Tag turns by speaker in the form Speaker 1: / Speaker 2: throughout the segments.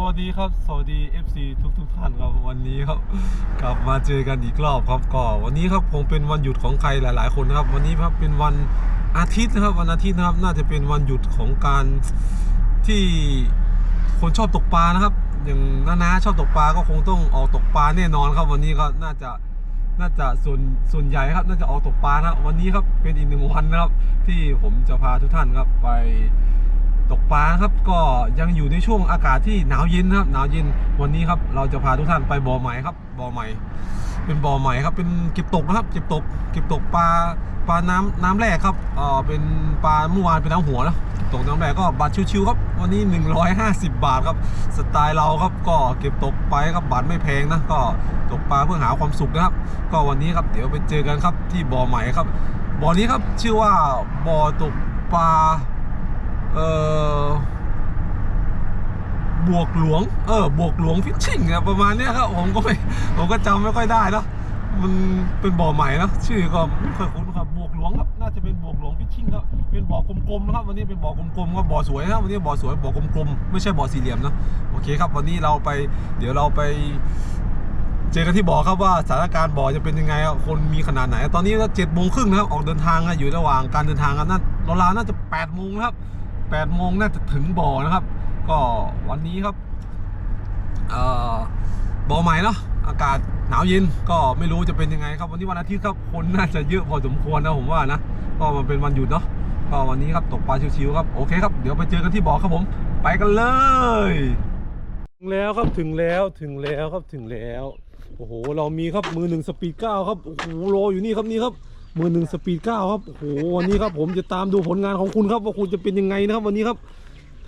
Speaker 1: วัสดีครับ สวัสดี FC ทุกทุกท่านครับวันนี้ครับ กลับมาเจอกันอีกรอบครับก็วันนี้ครับคงเป็นวันหยุดของใครหลาย ๆ คนครับ วันนี้ครับเป็นวันอาทิตย์นะครับวันอาทิตย์นะครับ น่าจะเป็นวันหยุดของการที่คนชอบตกปลานะครับ อย่างน้าๆชอบตกปลาก็คงต้องออกตกปลาแน่นอนครับ วันนี้ก็น่าจะน่าจะส่วนส่วนใหญ่ครับ น่าจะออกตกปลานะครับวันนี้ครับเป็นอีกหนึ่งวันนะครับ ที่ผมจะพาทุกท่านครับไป ตกปลาครับก็ยังอยู่ในช่วงอากาศที่หนาวเย็นนะครับหนาวเย็นวันนี้ครับเราจะพาทุกท่านไปบ่อใหม่ครับบ่อใหม่ เป็นบ่อใหม่ครับเป็นเก็บตกนะครับเก็บตกเก็บตกปลาปลาน้ำน้ำแร่ครับเออเป็นปลาเมื่อวานเป็นน้ำหัวนะตกน้ำแร่ก็บาทชิวๆครับวันนี้ 150 บาทครับสไตล์เราครับก็เก็บตกไปครับบาทไม่แพงนะก็ตกปลาเพื่อหาความสุขนะครับ ก็วันนี้ครับเดี๋ยวไปเจอกันครับที่บ่อใหม่ครับบ่อนี้ครับชื่อว่าบ่อตกปลา เอ่อบวกหลวง เออบวกหลวงฟิชชิ่งอะประมาณเนี้ยครับผมก็ไม่ผมก็จำไม่ค่อยได้เนะมันเป็นบ่อใหม่นะชื่อก็ไม่ค่อยคุ้นครับบวกหลวงครับน่าจะเป็นบวกหลวงฟิชชิ่งครับเป็นบ่อกลมๆนะครับวันนี้เป็นบ่อกลมๆครับบ่อสวยนะวันนี้บ่อสวยบ่อกลมๆไม่ใช่บ่อสี่เหลี่ยมนะโอเคครับ วันนี้เราไป เดี๋ยวเราไป เจอกันที่บ่อครับว่าสถานการณ์บ่อจะเป็นยังไงคนมีขนาดไหน ตอนนี้เจ็ดโมงครึ่งนะครับออกเดินทางนะอยู่ระหว่างการเดินทางกันน่าราวๆน่าจะแปดโมงครับ แปดโมงน่าจะถึงบ่อนะครับ ก็วันนี้ครับบ่อใหม่เนาะอากาศหนาวเย็นก็ไม่รู้จะเป็นยังไงครับ วันนี้วันอาทิตย์ครับคนน่าจะเยอะพอสมควรนะผมว่านะก็มันเป็นวันหยุดเนาะก็วันนี้ครับตกปลาชิวๆครับโอเคครับเดี๋ยวไปเจอกันที่บ่อครับผม ไปกันเลยถึงแล้วครับถึงแล้วถึงแล้วครับถึงแล้วโอ้โหเรามีครับมือหนึ่งสปีดเก้าครับโอ้โหรออยู่นี่ครับนี่ครับ มือหนึ่งสปีดเก้าครับโอ้โหวันนี้ครับผมจะตามดูผลงานของคุณครับว่าคุณจะเป็นยังไงนะครับ วันนี้ครับ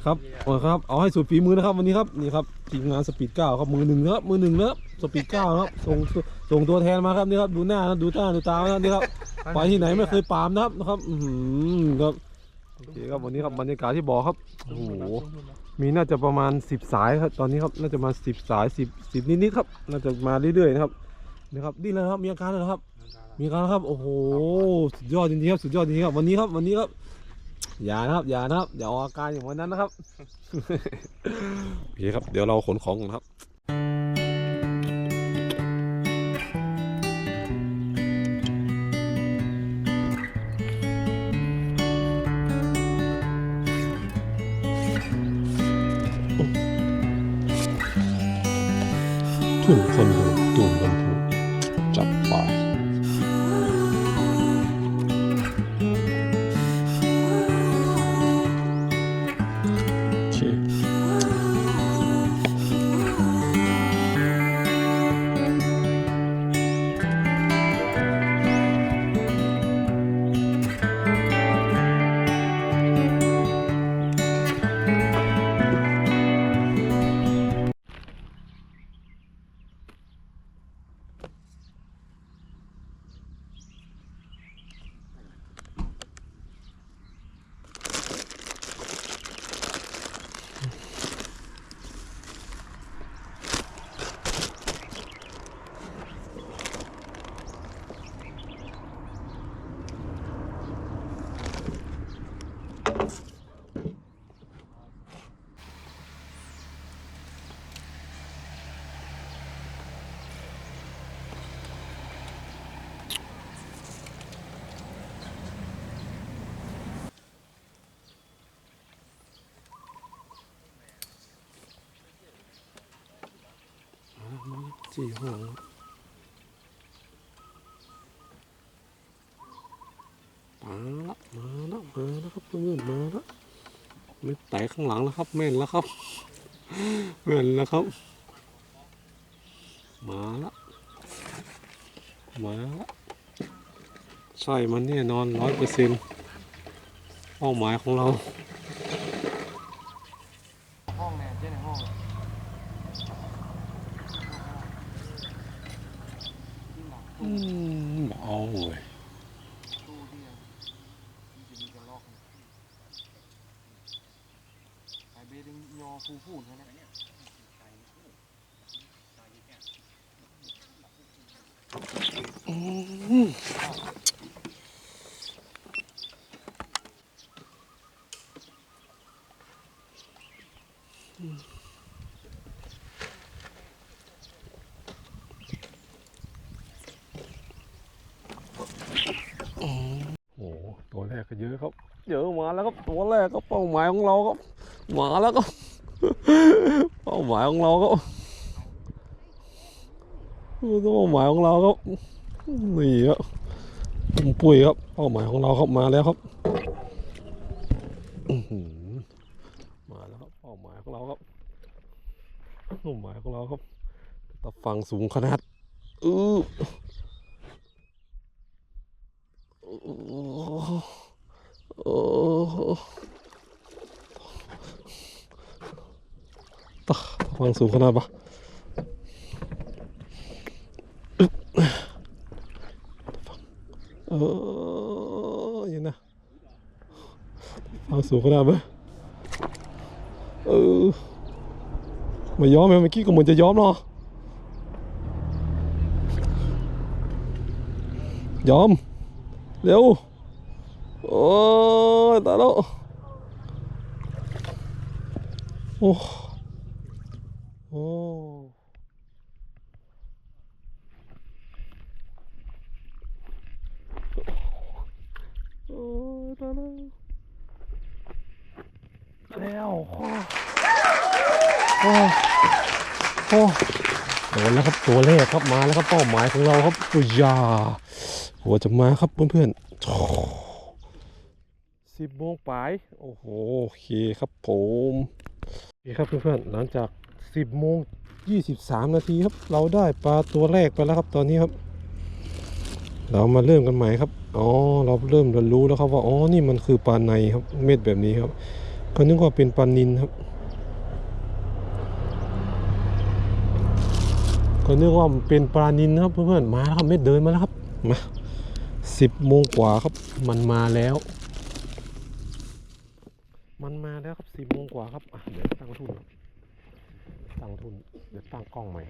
Speaker 1: ครับเอาครับเอาให้สุดฝีมือนะครับวันนี้ครับนี่ครับทีมงานสปีดเก้าครับมือหนึ่งนะครับมือหนึ่งนะครับสปีดเก้าครับส่งส่งตัวแทนมาครับนี่ครับดูหน้านะดูตาดูตานะครับนี่ครับไปที่ไหนไม่เคยปามนะครับนะครับอือหือครับโอเคครับวันนี้ครับบรรยากาศที่บ่อครับโอ้โหมีน่าจะประมาณ10สายครับตอนนี้ครับน่าจะมา10สาย10 10นิดๆครับน่าจะมาเรื่อยๆนะครับนะครับดิ้นแล้วครับมีอาการแล้วครับ มีอาการแล้วครับ โอ้โห สุดยอดจริงๆครับ สุดยอดจริงๆครับ วันนี้ครับ วันนี้ครับ อย่านะครับ อย่านะครับ อย่าออกอาการอย่างวันนั้นนะครับ โอเคครับ เดี๋ยวเราขนของกันครับทุ่งคนดูตูนบนภู สี่ห้องมาละมาละมาแล้วครับเพื่อนมาแล้วไม่แตกข้างหลังแล้วครับแม่นแล้วครับแม่นแล้วครับ มาละมาละใช่มันแน่นอนร้อยเปอร์เซ็นต์เป้าหมายของเรา
Speaker 2: ห้องเนี่ยเจ๊ในห้องที่หลัง
Speaker 1: อืมบ่เอาเว้ย
Speaker 2: ตู้ที่มันจะมีกระลยอฟูฟูใช่ไหม
Speaker 1: แล้วครับ ตัวแรกก็เป้าหมายของเราครับมาแล้วครับเป้าหมายของเราครับเป้าหมายของเราครับนี่ครับผมปุ้ยครับเป้าหมายของเราครับมาแล้วครับมาแล้วครับเป้าหมายของเราครับเป้าหมายของเราครับตะฟังสูงขนาดอื้อ โอ้โหตะตะฟังสูงขนาดปะเออยังนะฟังสูงขนาดปะเออม่ยอมไหมเมื่อกี้ก็เหมือนจะย้อมเนาะย้อมเร็ว ยตายแล้วโอ้โอ้โอ้ยตายแล้วแล้วโอ้โอ้โอ้โดนแล้วครับตัวแรกครับมาแล้วครับเป้าหมายของเราครับอุยยาหัวจะมาครับเพื่อนๆ โมงปลาย โอ้โห โอเคครับผมโอเคครับเพื่อนๆ หลังจากสิบโมงยี่สิบสามนาทีครับ เราได้ปลาตัวแรกไปแล้วครับตอนนี้ครับ เรามาเริ่มกันใหม่ครับ อ๋อ เราเริ่มเรียนรู้แล้วครับว่า อ๋อ นี่มันคือปลาในครับ เม็ดแบบนี้ครับ ก็นึกว่าเป็นปลานินครับ ก็นึกว่ามันเป็นปลานินครับเพื่อนๆ มาแล้วครับเม็ดเดินมาแล้วครับ มาสิบโมงกว่าครับ มันมาแล้ว แล้วครับสิบโมงกว่าครับเดี๋ยวตั้งทุนครับตั้งทุน เดี๋ยวตั้งกล้องใหม่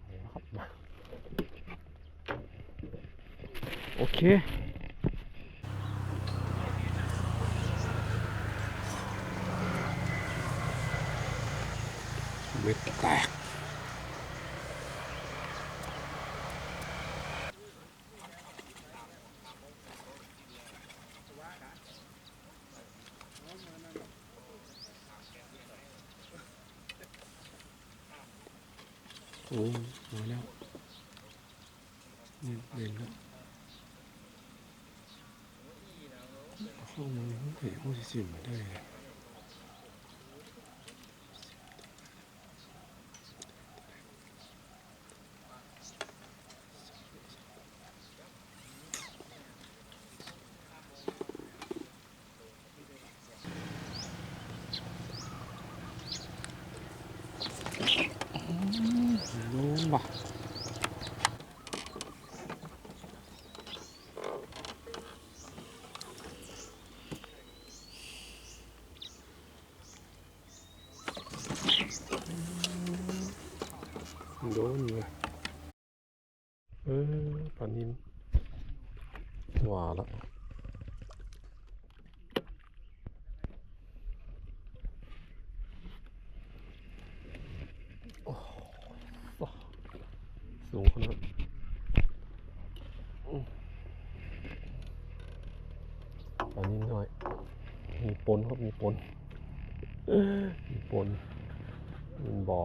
Speaker 1: เอาละครับมาโอเคเม็ดแตก โอ้มาแล้วนี่เด่นแล้วเข้ามาเฮ้ยห้องสิบมาได้เลยโน้นบ่ะ โดนเลยเออปลานินว่าละโอ้โหสูงขนาดปลานินหน่อย มีปนครับมีปนมีปนมีบ่อ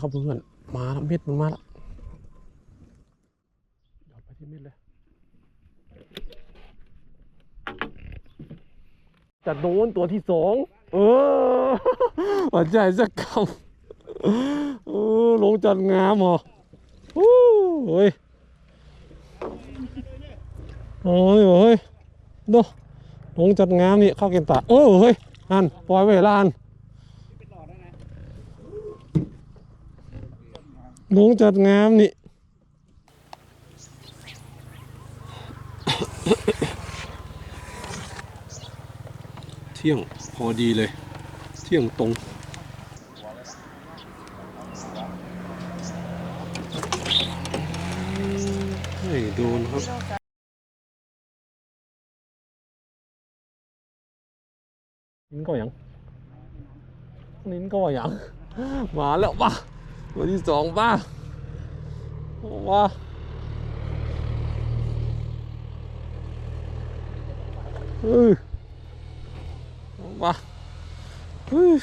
Speaker 1: ครับเพื่อนๆมาแล้วเม็ดมันมาแล้วหยอดไปที่เม็ดเลย จะโดนตัวที่สองเออหัวใจสักคำเออลงจัดงามเหรอโอ้ยโอ้ยเฮ้ยดูลงจัดงามนี่เข้าเกณฑ์ตาเออเฮ้ยอันปล่อยไว้ลาน หลงจัดงามนี่ เที่ยงพอดีเลย เที่ยงตรงไม่โดนครับนินก้อยังนินก้อยั您够养，您够养，完了ะ？ ตัวที่สองป่ะว้าเฮ้ยว้าเฮ้ย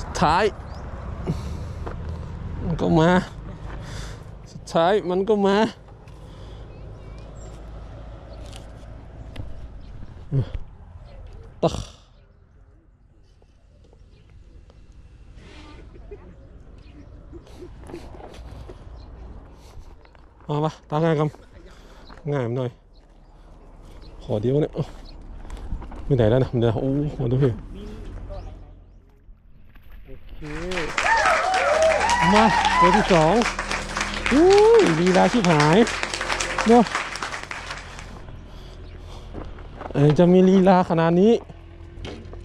Speaker 1: สุดท้าย มันก็มา สุดท้ายมันก็มา มาปะตาง่ายกันง่ายมันหน่อย ขอเดียวเนี่ยไม่ไหนแล้วนะมันเดี๋ยวโอ้มาดูพี่โอเค มาตัวที่สองอู้ยลีลาชิบหายเนาะเอ้ยจะมีลีลาขนาดนี้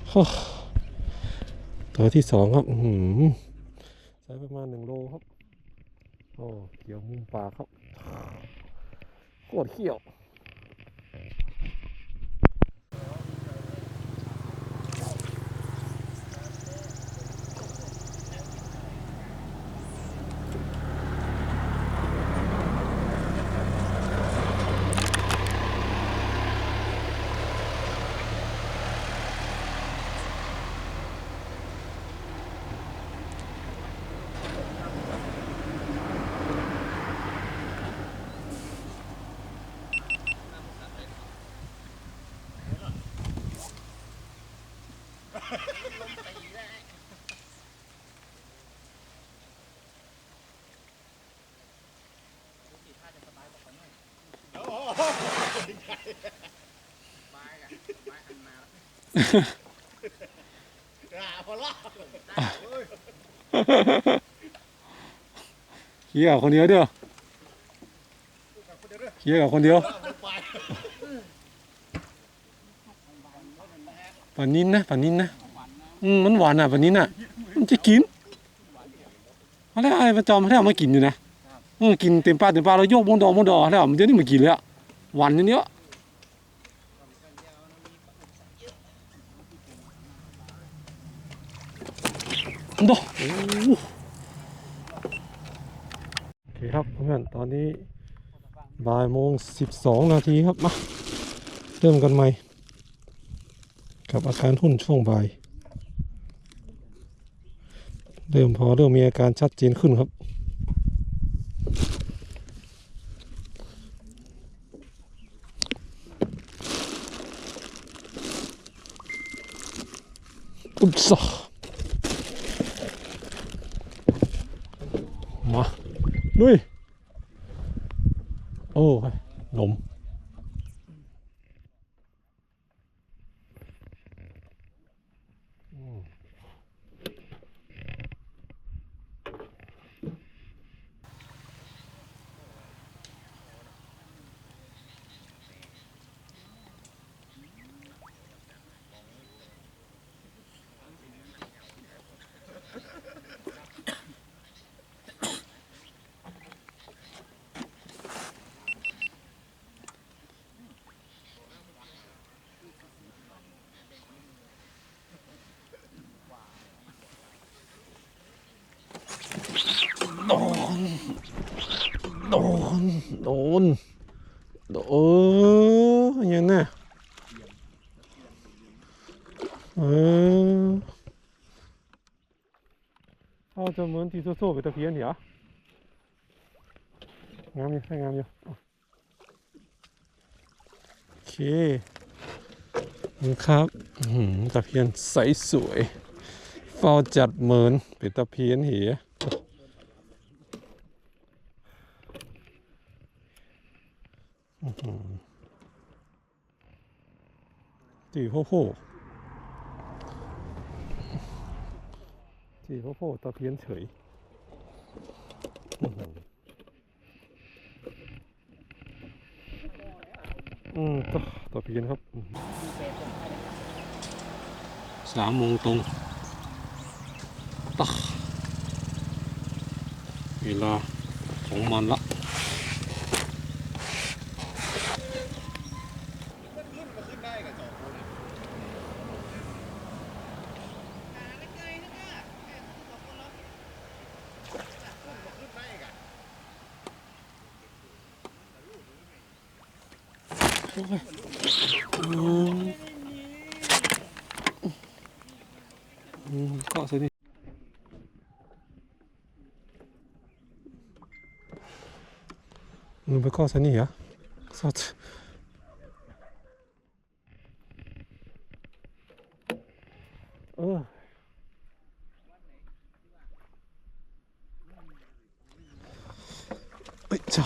Speaker 1: โอ้ตัวที่สองครับ อื้อหือใช้ประมาณหนึ่งโลครับ โอ้เกี่ยวมุมปากครับ โเขี้ยวเขี้ยวคนเดียวเดียวเขี้ยวคนเดียวปานินนะปานินนะอืมมันหวานอะปานินอะ มันจะกินเอาแล้วไอ้ประจอมให้เอามากินอยู่นะเออกินเต็มปากเต็มปากแล้วโยกมงดอมงดอแล้วมันเดี๋ยวนี้มากินเลยอะ วานเนี้ยดอโอ้โหโอเคครับเพื่อนตอนนี้บ่ายโมงสิบสองนาทีครับมาเริ่มกันใหม่ กับอาการหุ่นช่วงบ่ายเริ่มพอเริ่มมีอาการชัดเจนขึ้นครับ อุ๊บซะมาลุยโอ้ยลม โด น โดน โดน โดนออยังไงเออเอาจะเหมือนที่โซ่ๆไปตะเพียนเหรองามอยู่ให้งามอยู่โอเคครับตะเพียนใสสวยเฝ้าจัดเหมือนเป็นตะเพียนเหรจี โพโพจีโพโพตะเพียนเฉยอื้อหืออืมตะตะเพียนครับสามโมงตรงตักเวลาของมันละ
Speaker 2: ขึ้นมาขึ้นได้กับจอ
Speaker 1: โอ้ยอืมอืมเกาะสินี่มึงไปเกาะสินี่เหรอสดเออเอ้ยจ้า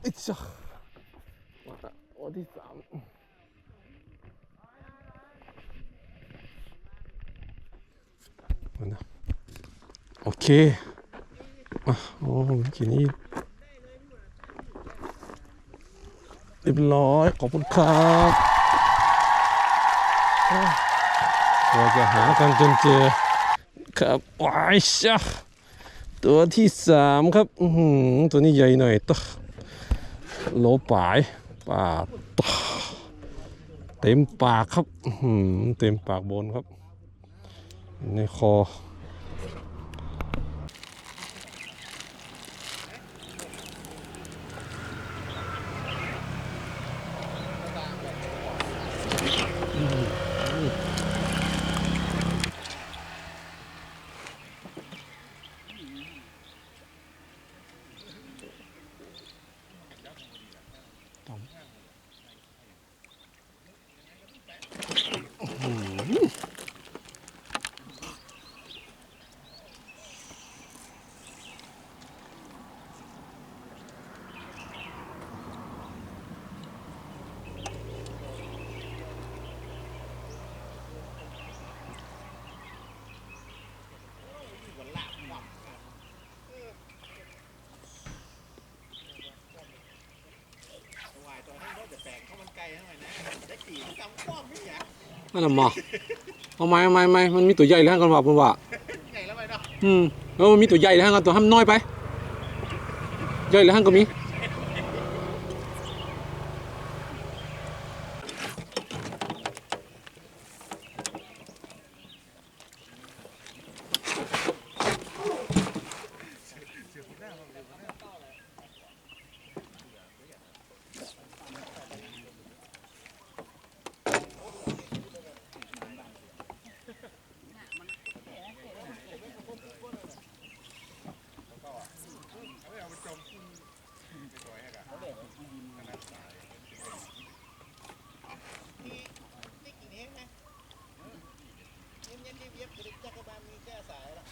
Speaker 1: เอ้ยจ้ามาละวันที่สามมานะ โอเคอะโอ้เมื่อกี้นี้เรียบร้อย ขอบคุณครับเราจะหากันจนเจอ ครับว้ายชะตัวที่สามครับอือหือตัวนี้ใหญ่หน่อยตัวโลปลายปากตาเต็มปากครับอื้อหือเต็มปากบนครับ ในคอ
Speaker 2: วายตัวให้เขาจะแปลงข้าวมั นไก่ทำไมนะจะกี่จำความไม่อยาก
Speaker 1: นั่นน่ะหมอเอาไหมเอาไหมเอาไหมมันมีตัวใหญ่แล้วกันว่าผมว่า
Speaker 2: ไงแล้วไปเนาะ
Speaker 1: อืมแล้วมันมีตัวใหญ่แล้วกันตัวห้ามน้อยไป ใหญ่แล้วก็มี
Speaker 2: นี่กี่นี้นะเย็นเย็นเย็บกระดิกจักรบาลมีแก้สายละ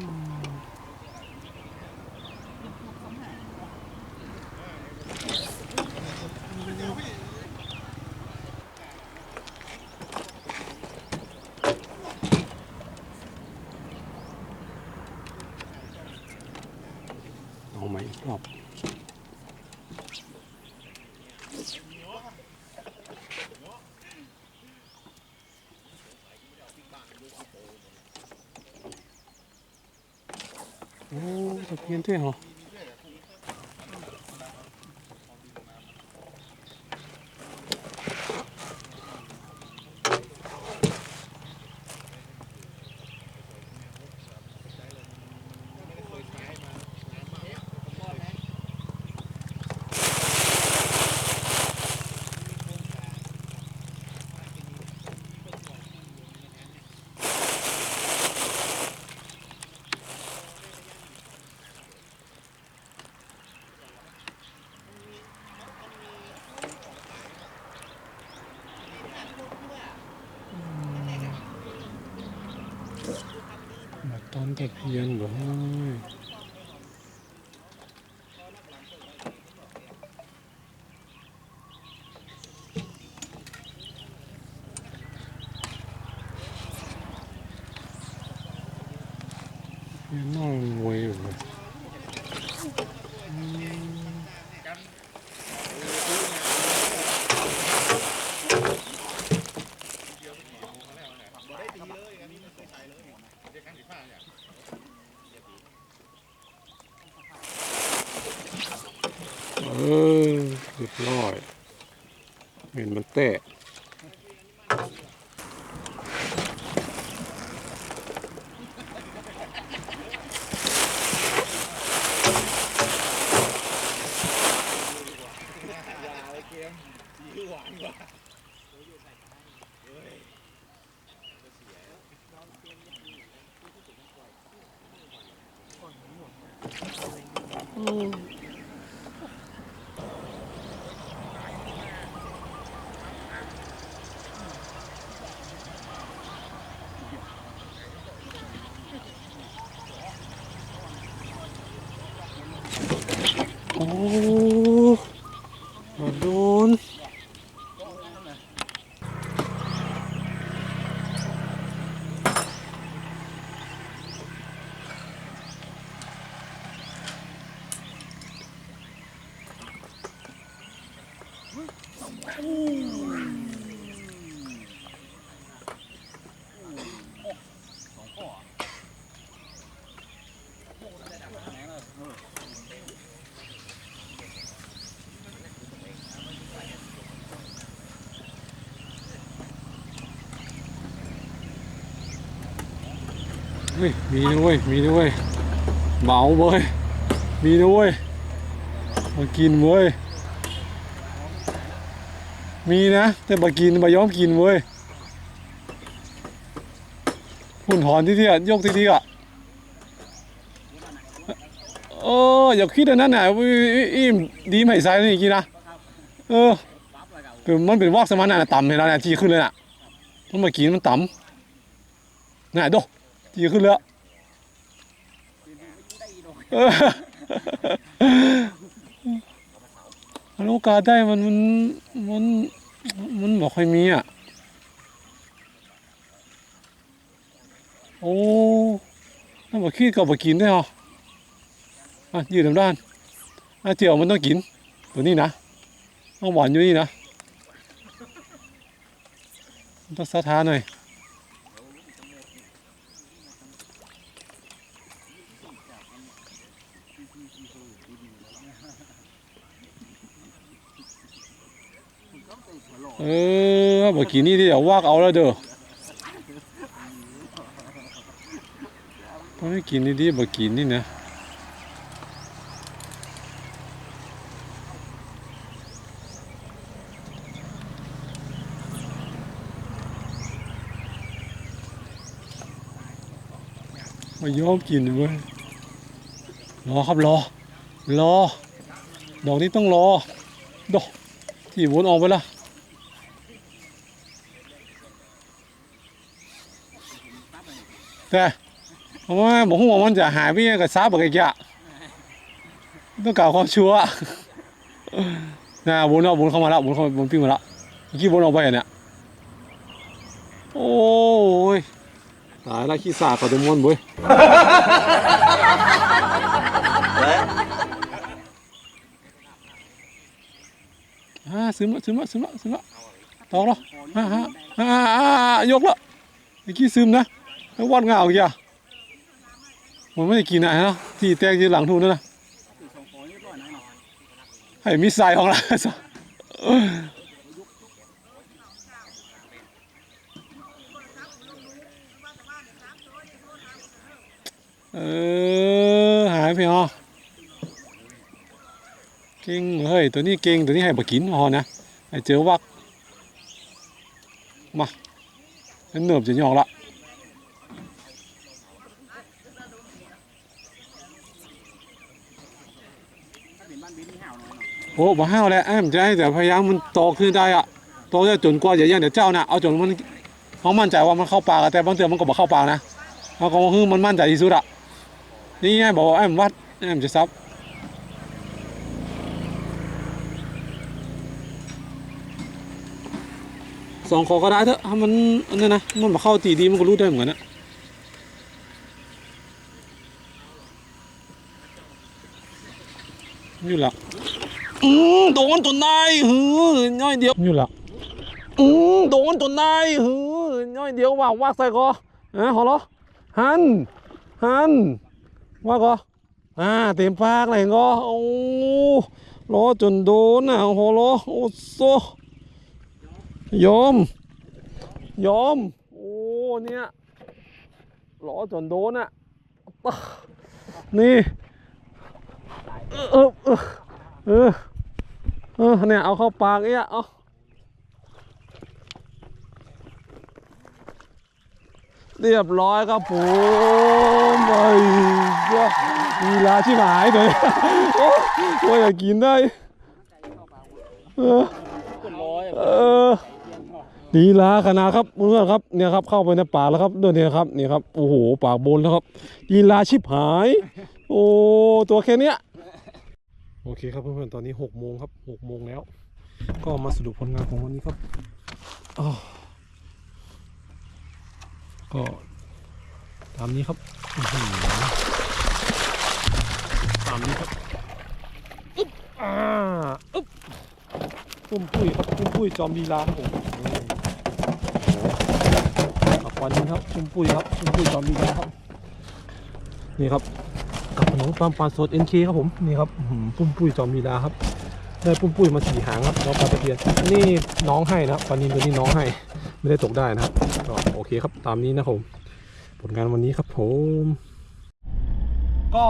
Speaker 1: เอาไหมอีกรอบ โอ้ตะเพียนเท่เหรอ มาต้นตะเพียนเหรอเฮ้ย เ嗯。้ยมี
Speaker 2: นะ
Speaker 1: เว้ยมีนะเว้ยเหมาเว้ยมีนะเว้ยมากินเว้ยมีนะ แต่มากินมายอมกินเว้ยหุ่นถอนที่ที่อะยกที่ที่อะเอออย่าคิดอันนั้นน่ะอิ่มดีไม่ใส่นี่กินนะเออคือมันเป็นวอกสมันน่ะต่ำเห็นแล้วนะทีขึ้นเลยน่ะต้องมากินมันต่ำน่ะดู ทีขึ้นเลยอะเออมันโอกาสได้มันมันมันมันบอกค่อยมีอะ โอ้ถ้าบอกคิดก็บบอกกินได้เหรออะยืดทางด้านอะเจียวมันต้องกิน ตัวนี้นะต้องหวานอยู่นี่นะต้องสะท้านหน่อย ออบอกินนี่เดี๋ยววากเอาแล้วเด้อต้องให้กินดีๆบอกินนี่นะมายอมกินเว้ยรอครับรอ รอ ดอกนี้ต้องรอ ดอกที่วนออกไปละ แต่เพราะว่าบอกว่ามันจะหายไปกับซาบกับไอ้ะต้องกล่าวความชัวร์น่ะวนออกวนเข้ามาแล้ววนเข้าวนปิ้งมาแล้วเมื่อกี้วนออกไปอะเนี่ยโอ้ยตายแล้วขี้สากกับตัวมวนบุ้ยอ่าซึมละซึมละซึมละซึมละตอกล้วอ่าอ่าอ่าอ่ายกละไอ้ขี้ซึมนะ ววัดเงาอีกอะมันไม่ได้กินอะไรนะที่แตกอยืนหลังทุ่นนั่นนะให้มิสไซล์ของเราเออหายไปเหรอเก่งเฮ้ยตัวนี้เก่งตัวนี้ให้บกินพอนะไอเจอวักมาเป็นเนิบจะยอกละ โอ้บ่ห้าวแล้วแอมจะให้แต่พยายามมันโตขึ้นได้อะโตได้จนกว่าอย่าอย่างเดี๋ยวเจ้าน่ะเอาจนมันเขามั่นใจว่ามันเข้าปากแต่บางเตือมันก็บ่เข้าปากนะเขาก็คือมันมั่นใจที่สุดอะนี่ไงบอกว่าแอมวัดแอมจะซับสองคอก็ได้เถอะถ้ามันอันนั้นนะมันมาเข้าตีดีมันก็รู้ได้เหมือนกันนะอยู่หลัก อืมโดนตัวนายหือน้อยเดียวอยู่หลักอืมโดนตัวนายหือน้อยเดียวว่างวักใส่คออะขอเหรอหันหันว่าก็อ่าเต็มปากเลยก็โอ้รอจนโดนน่ะโอ้โหรอโอ้โซยอมยอมโอ้เนี่ยรอจนโดนอะปะนี่เออเออ เออ เออ เนี่ย เอาเข้าปากเนี่ยเอาเรียบร้อยครับผมไอ้ยะลีลาชิบหายเลยโอ้โอ้ยอยากกินได้ เออเออลีลาขนาดครับเพื่อนครับเนี่ยครับเข้าไปในป่าแล้วครับดี๋ยนี้ครับนี่ครับโอ้โหปากบนแล้วครับลีลาชิบหาย โอ้ตัวแค่เนี้ย โอเคครับเพื่อนๆ ตอนนี้หกโมงครับหกโมงแล้ว ก็มาสรุปผลงานของวันนี้ครับก็ตามนี้ครับตามนี้ครับอึ๊บอ่าอึ๊บปุ้มปุ้ยครับปุ้มปุ้ยจอมลีลาครับผมกับวันนี้ครับปุ้มปุ้ยครับปุ้มปุ้ยจอมลีลาครับ นี่ครับ กับขนมปังปลาสด NK ครับผมนี่ครับปุ้มปุ้ยจอมลีลาครับได้ปุ้มปุ้ยมาสี่หางครับน้องปลาตะเพียนนี่น้องให้นะครับปลานินตัวนี้น้องให้ไม่ได้ตกได้นะครับก็โอเคครับตามนี้นะครับผมผลงานวันนี้ครับผม ก็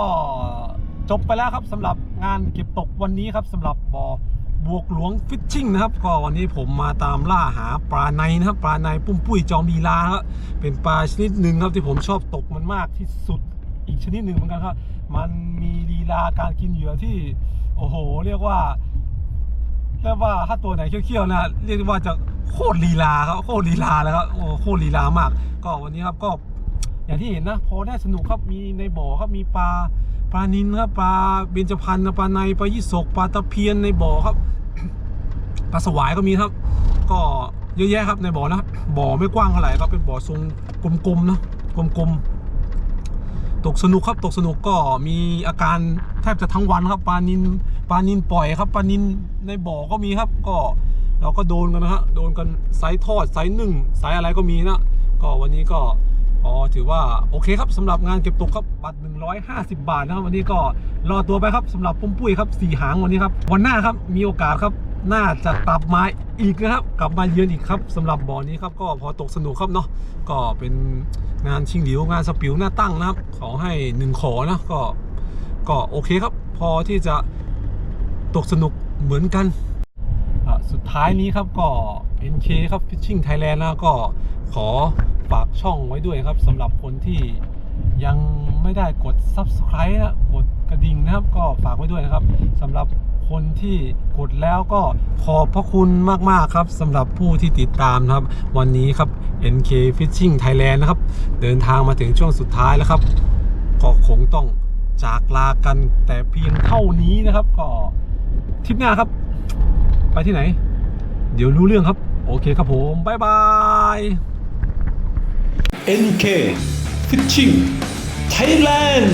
Speaker 1: จบไปแล้วครับสำหรับงานเก็บตกวันนี้ครับสำหรับบ่อบวกหลวงฟิชชิ่งนะครับ ก็วันนี้ผมมาตามล่าหาปลาในนะครับปลาในปุ้มปุ้ยจอมลีลาครับเป็นปลาชนิดหนึ่งครับที่ผมชอบตกมันมากที่สุดอีกชนิดหนึ่งเหมือนกันครับ มันมีลีลาการกินเหยื่อที่ โอ้โห เรียกว่าเรียกว่าถ้าตัวไหนเคี้ยวๆนะเรียกว่าจะโคตรลีลาครับโคตรลีลาเลยครับโอ้โคตรลีลามาก ก็วันนี้ครับก็อย่างที่เห็นนะพอได้สนุกครับมีในบ่อครับมีปลาปลานินครับปลาเบญจพรรณปลาในปลายี่สกปลาตะเพียนในบ่อครับปลาสวายก็มีครับ ก็เยอะแยะครับในบ่อนะบ่อไม่กว้างเท่าไหร่ครับเป็นบ่อทรงกลมๆนะกลมๆ ตกสนุกครับตกสนุกก็มีอาการแทบจะทั้งวันครับปลานินปลานินปล่อยครับปลานินในบ่อก็มีครับ ก็เราก็โดนกันนะฮะโดนกันไซส์ทอดไซส์หนึ่งไซส์อะไรก็มีนะก็วันนี้ก็อ๋อถือว่าโอเคครับสำหรับงานเก็บตกครับบัตร 150 บาทนะครับวันนี้ก็รอตัวไปครับสำหรับปุ้มปุ้ยครับสี่หางวันนี้ครับวันหน้าครับมีโอกาสครับ น่าจะกลับมาอีกนะครับ กลับมาเยือนอีกครับสำหรับบ่อนี้ครับก็พอตกสนุกครับเนาะก็เป็นงานชิงหลิวงานสปิวหน้าตั้งนะครับ ขอให้หนึ่งขอนะก็ก็โอเคครับ พอที่จะตกสนุกเหมือนกันสุดท้ายนี้ครับก็ NK ครับ Fishing Thailand นะก็ขอฝากช่องไว้ด้วยครับสำหรับคนที่ยังไม่ได้กด Subscribe นะกดกระดิ่งนะครับ ก็ฝากไว้ด้วยนะครับสำหรับ คนที่กดแล้วก็ขอบพระคุณมาก ๆ ครับสำหรับผู้ที่ติดตามนะครับ วันนี้ครับ NK Fishing Thailand นะครับ เดินทางมาถึงช่วงสุดท้ายแล้วครับ ก็คงต้องจากลากันแต่เพียงเท่านี้นะครับ ก็ทริปหน้าครับ ไปที่ไหน เดี๋ยวรู้เรื่องครับ โอเคครับผมบ๊ายบาย
Speaker 3: NK Fishing Thailand